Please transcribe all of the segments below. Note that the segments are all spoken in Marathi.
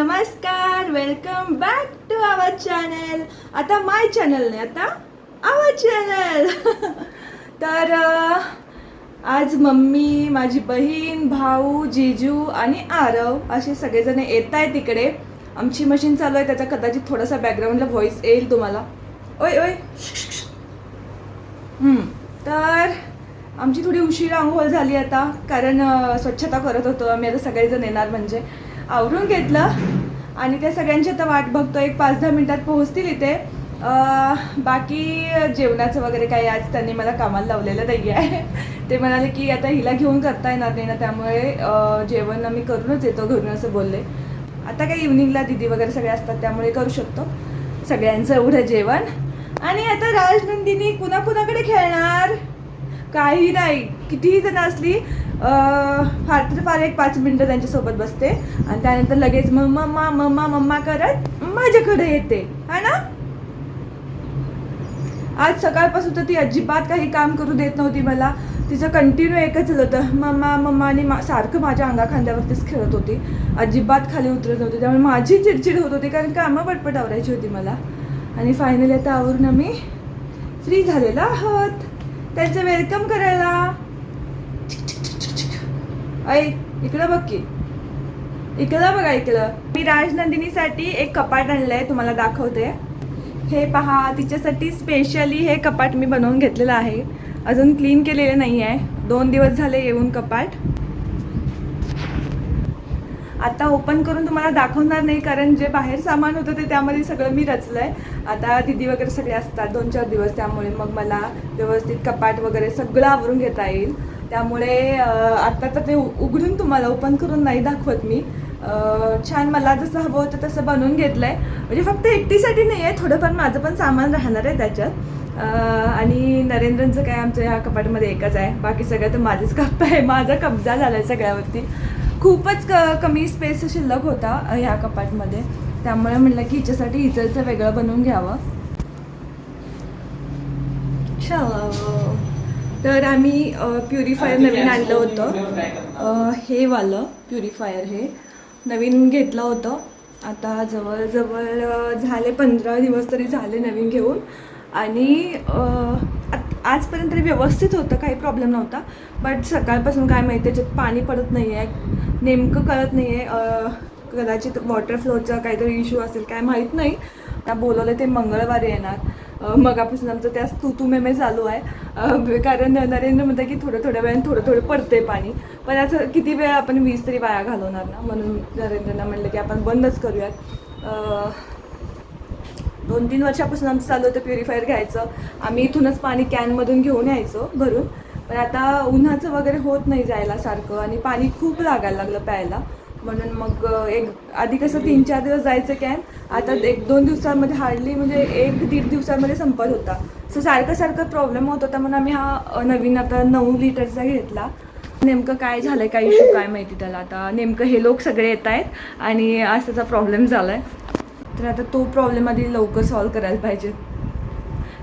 नमस्कार welcome back to our channel आता माय चॅनल नाही आता आवर चॅनल तर आज मम्मी माझी बहीण भाऊ जिजू आणि आरव असे सगळेजण येत आहेत तिकडे आमची मशीन चालू आहे त्याचा कदाचित थोडासा बॅकग्राऊंडला व्हॉइस येईल तुम्हाला. ओय ओय. तर आमची थोडी उशीर आंघोळ झाली आता कारण स्वच्छता करत होतो आम्ही. आता सगळेजण येणार म्हणजे. आवरून घेतलं. आणि त्या सगळ्यांची आता वाट बघतो एक पाच दहा मिनिटात पोहोचतील इथे. बाकी जेवणाचं वगैरे काही आज त्यांनी मला कामाला लावलेलं नाही आहे ते म्हणाले की आता हिला घेऊन करता येणार नाही ना त्यामुळे जेवण आम्ही करूनच येतो घरून असं बोलले. आता काही इव्हनिंगला दिदी वगैरे सगळे असतात त्यामुळे करू शकतो. सगळ्यांचं एवढं जेवण. आणि आता राजनंदिनी कुणा कुणाकडे खेळणार? काही नाही. कितीही जण असली फार तर फार एक पाच मिनिटं त्यांच्यासोबत बसते. आणि त्यानंतर लगेच मम्मा मम्मा मम्मा मम्मा करत माझ्याकडे येते. है ना? आज सकाळपासून तर ती अजिबात काही काम करू देत नव्हती मला. तिचं कंटिन्यू एकच होतं. मम्मा मम्मा आणि मा सारखं माझ्या अंगा खांद्यावरतीच खेळत होती. अजिबात खाली उतरत नव्हती. त्यामुळे माझी चिडचिड होत होती कारण कामं पटपट आवरायची होती मला. आणि फायनली आता आवरून आम्ही फ्री झालेलो आहोत. त्यांचं वेलकम करायला. ऐ इकडं बघ की. इकडं बघा इकडं. मी राजनंदिनीसाठी एक कपाट आणलंय तुम्हाला दाखवते. हे पहा तिच्यासाठी स्पेशली हे कपाट मी बनवून घेतलेलं आहे. अजून क्लीन केलेलं नाही आहे दोन दिवस झाले येऊन कपाट. आता ओपन करून तुम्हाला दाखवणार नाही कारण जे बाहेर सामान होतं ते त्यामध्ये सगळं मी रचलंय. आता दिदी वगैरे सगळे असतात दोन चार दिवस त्यामुळे मग मला व्यवस्थित कपाट वगैरे सगळं आवरून घेता येईल. त्यामुळे आत्ता तर ते उ- उघडून तुम्हाला ओपन करून नाही दाखवत मी. छान मला जसं हवं होतं तसं बनवून घेतलं आहे म्हणजे फक्त एकटीसाठी नाही आहे थोडंफार माझं पण सामान राहणार आहे त्याच्यात. आणि नरेंद्रचं काय आमच्या ह्या कपाटमध्ये एकच आहे. बाकी सगळं तर माझंच कप्पा आहे. माझा कब्जा झाला आहे सगळ्यावरती. खूपच क कमी स्पेस शिल्लक होता ह्या कपाटमध्ये. त्यामुळे म्हटलं की हिच्यासाठी हिचंचं वेगळं बनवून घ्यावं. चलो. तर आम्ही प्युरिफायर नवीन आणलं होतं. हे वालं प्युरिफायर हे. नवीन घेतलं होतं. आता जवळजवळ झाले पंधरा दिवस तरी झाले नवीन घेऊन. आणि आजपर्यंत तरी व्यवस्थित होतं काही प्रॉब्लेम नव्हता. बट सकाळपासून काय माहिती त्याच्यात पाणी पडत नाही आहे नेमकं कळत नाही आहे कदाचित वॉटर फ्लोचा काहीतरी इश्यू असेल काय माहीत नाही. बोलवलं ते मंगळवारी येणार. मगापासून आमचं त्याच तू तू मेमे चालू आहे. कारण नरेंद्र म्हणतात की थोडं थोड्या वेळाने थोडं थोडं पडते पाणी. पण याचं किती वेळ आपण वीज तरी वाया घालवणार ना? म्हणून नरेंद्रना म्हणलं की आपण बंदच करूयात. दोन तीन वर्षापासून आमचं चालू होतं प्युरिफायर घ्यायचं. आम्ही इथूनच पाणी कॅनमधून घेऊन यायचो भरून. पण आता उन्हाचं वगैरे होत नाही जायला सारखं आणि पाणी खूप लागायला लागलं प्यायला. म्हणून मग एक आधी कसं तीन चार दिवस जायचं कॅन आता एक दोन दिवसांमध्ये हार्डली म्हणजे एक दीड दिवसांमध्ये संपत होता. सो सारखं सारखं प्रॉब्लेम होत होता म्हणून आम्ही हा नवीन आता नऊ लिटरचा घेतला. नेमकं काय झालं आहे काय इश्यू काय माहिती त्याला. आता नेमकं हे लोक सगळे येत आहेत आणि असाचा प्रॉब्लेम झालाय. तर आता तो प्रॉब्लेम आधी लवकर सॉल्व्ह करायला पाहिजे.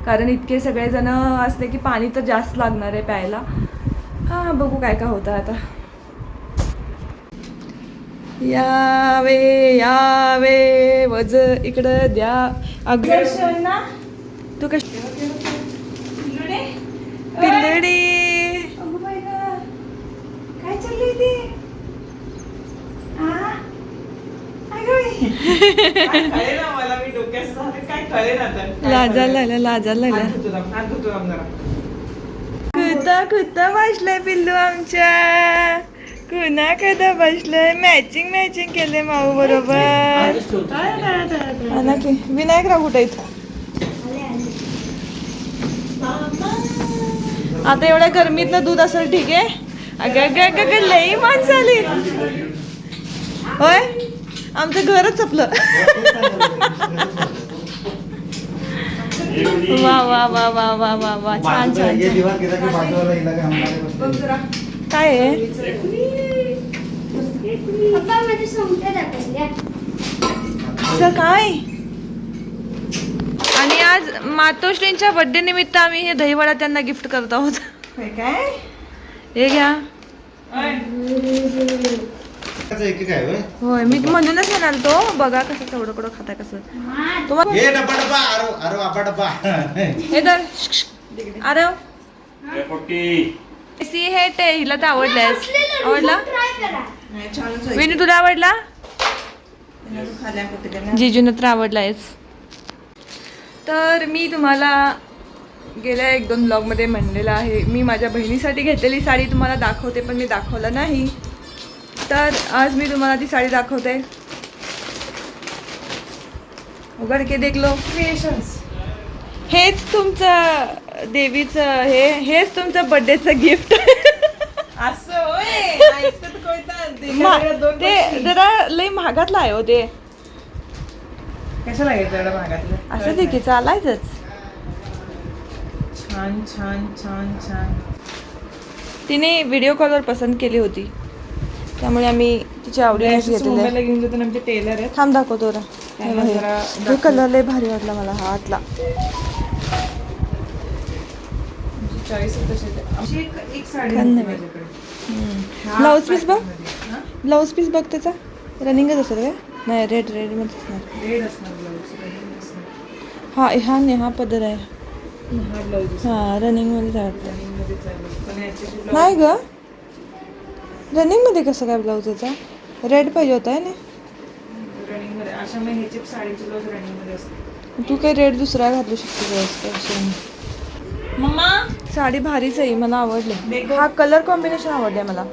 कारण इतके सगळेजण असले की पाणी तर जास्त लागणार आहे प्यायला. हां बघू काय काय होतं आता. यावे यावे वज इकडं द्या. अग्रशन ना तू कश पिल्लडी? काय चाललंय ते? अगं लाजायला लागल्या लाजायला जरा. कुठं कुठं बसलंय पिल्लू आमच्या. कुणा कदा बसलंय? मॅचिंग मॅचिंग केले माऊ बरोबर. हा की. विनायकराव कुठे आता एवढ्या गरमीतलं दूध असेल ठीक आहे. अगं अगं अगं अगं लई माणसं आली. होय? आमचं घरच आपलं वा वा वा वा वा वा वा. छान छान काय आहे? असं काय? आणि आज मातोश्रींच्या बर्थडे निमित्त आम्ही हे दहीवडा त्यांना गिफ्ट करत आहोत. काय? हे घ्या. होय? मी म्हणूनच म्हणाल तो बघा कसं केवढं केवढं खाता कसं. तुम्हाला हे हे? तर अरे सी हे ते हिला तर आवडलंय. आवडला? ट्राय करा. नाही, छानच आहे. विनू तुला आवडला? जिजून तर आवडलायच तर मी तुम्हाला गेल्या एक दोन ब्लॉगमध्ये म्हणलेलं आहे मी माझ्या बहिणीसाठी घेतलेली साडी तुम्हाला दाखवते पण मी दाखवलं नाही. तर आज मी तुम्हाला ती साडी दाखवते. उघड के देखलो हेच तुमचं देवीचं हे हेच तुमचं बर्थडेचं गिफ्ट ते. जरा लई महागातला आहे हो ते. कशाला घ्यायचं महागातलं? असं दे की चालायचंच. छान छान छान छान. तिने व्हिडिओ कॉलवर पसंत केली होती. त्यामुळे आम्ही तिच्या असंच घेतलेलं आहे. घेऊन जातो आमचे टेलर आहेत. थांब दाखवतो जरा. कलर लय भारी वाटला मला हा आतला चॉईस अशी एक एक साडी छान होती नव्हे. माझ्याकडे ह्या ब्लाऊज पीस बघ. हा? ब्लाऊज पीस बघ त्याचा. रनिंगच असेल काय नाही रेड रेडमध्ये असणार. रेड असणार ब्लाऊज हा हा नाही हा पदर आहे. हा ब्लाऊज हा रनिंगमध्ये वाटतं. रनिंग मध्येच आहे बघ. पण याच्याशी blouse नाही ग. रनिंगमध्ये कसं काय ब्लाऊज याचा रेड पाहिजे होता आहे ना? रनिंगमध्ये अशा मग ह्याची साडीची ब्लाऊज रनिंगमध्ये असते तू काही रेड दुसरा घालू शकते मम्मा? साडी भारीच आहे मला आवडली. हा कलर कॉम्बिनेशन आवडले मला.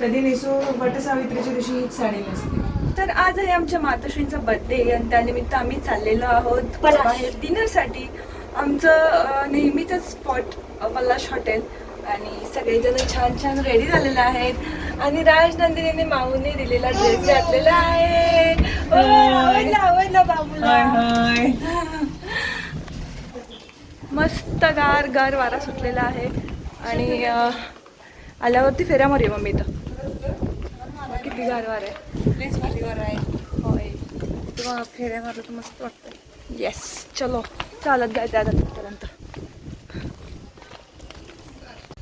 कधी नेसू वट सावित्रीच्या दिवशी हीच साडी नेसते? तर आज आहे आमच्या मातोश्रींचा बर्थडे आणि त्यानिमित्त आम्ही चाललेलो आहोत. डिनरसाठी आमचं अं, नेहमीचंच स्पॉट पल्लाश हॉटेल आणि सगळेजण छान छान रेडी झालेले आहेत. आणि राज नंदिनीने माऊने दिलेला ड्रेस घातलेला आहे. आवडला आवडला बाबूला. हाय मस्त गार गार वारा सुटलेला आहे. आणि आल्यावरती फेऱ्या मारूया मम्मी इथं. किती गार वार आहे. प्लीज भारी वार आहे. होय. तेव्हा फेऱ्या मारलं तर मस्त वाटतं येस चलो. चालत जायचं आता तिथपर्यंत.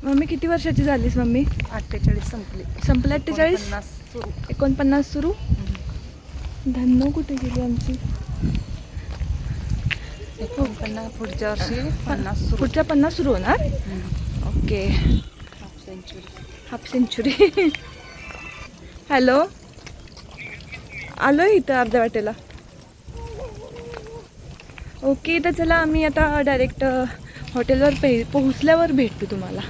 मम्मी किती वर्षाची झालीस मम्मी? अठ्ठेचाळीस संपली. संपलं अठ्ठेचाळीस? एकोणपन्नास सुरू. धन्नो कुठे गेली आमची? एकोणपन्नास पुढच्या वर्षी पन्नास पुढच्या पन्नास सुरू होणार? Okay. Half century half century hello आलो इथं अर्ध्या वाटेला ओके तर चला आम्ही आता डायरेक्ट हॉटेलवर पे पोहोचल्यावर भेटतो तुम्हाला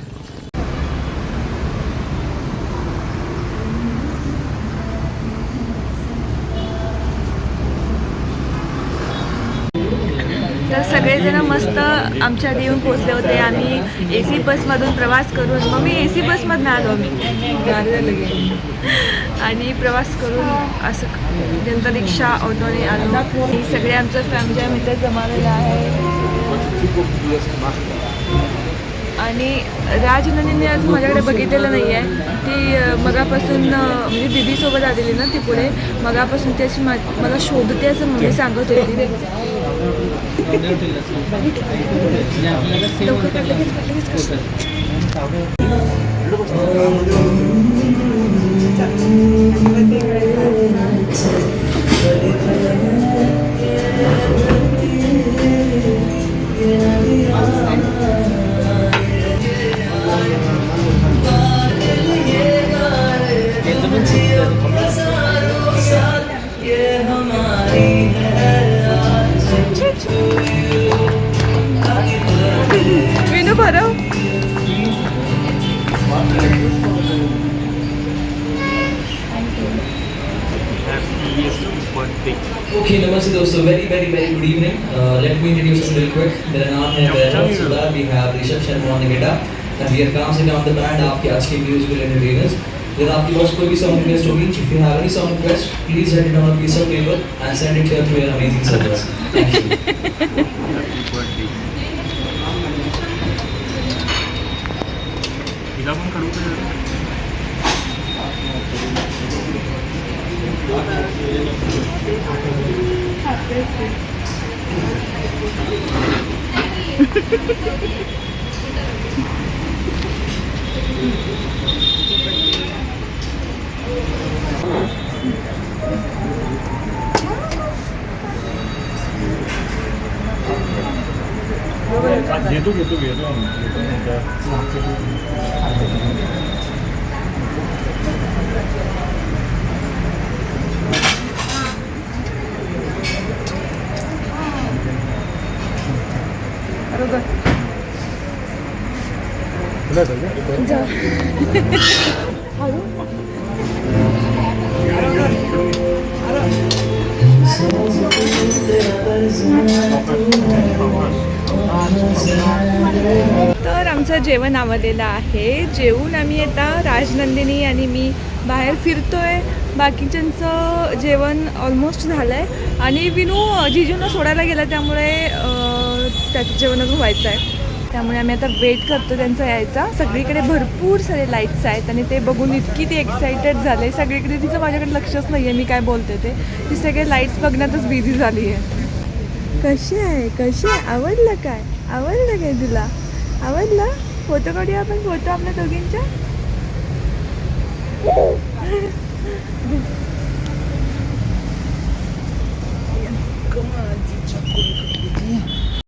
तर सगळेजण मस्त आमच्या आधी येऊन पोचले होते. आम्ही ए सी बसमधून प्रवास करून मग मी ए सी बसमधनं आलो आम्ही. झालं आणि प्रवास करून असं जनता रिक्षा ऑटोने आलो. आणि सगळे आमचं फॅमिली मित्र जमालेलं आहे. आणि राजनंदीने आज माझ्याकडे बघितलेलं नाही आहे ती मगापासून म्हणजे दीदीसोबत आलेली ना ती पुढे. मगापासून ती अशी मा- मला शोधते असं मम्मी सांगत होती. लवकर Okay, Namaste dosto. Very, very, very good evening. Uh, let me introduce us real quick. मेरा नाम है वैभव सुधा. We have Rishabh Sharma on the guitar. And we are काम से काम the band आपके आज के musical entertainers. यदि आपके पास कोई भी song request होगी, if you have any song request, please write it on a piece of paper and send it here to your Amazing servers. Thank you. घेतो घेतो घेतो बरोबर तर आमचं जेवण आवडलेलं आहे. जेवून आम्ही आता राजनंदिनी आणि मी बाहेर फिरतोय. बाकीच्यांचं जेवण ऑलमोस्ट झालं आहे आणि विनू जिजूनं सोडायला गेला त्यामुळे त्याचं जेवण अजून व्हायचं आहे त्यामुळे आम्ही आता वेट करतो त्यांचा यायचा. सगळीकडे भरपूर सारे लाईट्स आहेत आणि ते बघून इतकी ती एक्सायटेड झाले. सगळीकडे तिचं माझ्याकडे लक्षच नाही आहे मी काय बोलते ते. ती सगळे लाईट्स बघण्यातच बिझी झाली आहे कशी आहे? कशी आहे? आवडलं काय? आवडलं काय तुला? आवडलं? फोटो काढूया आपण? फोटो आपल्या दोघींच्या?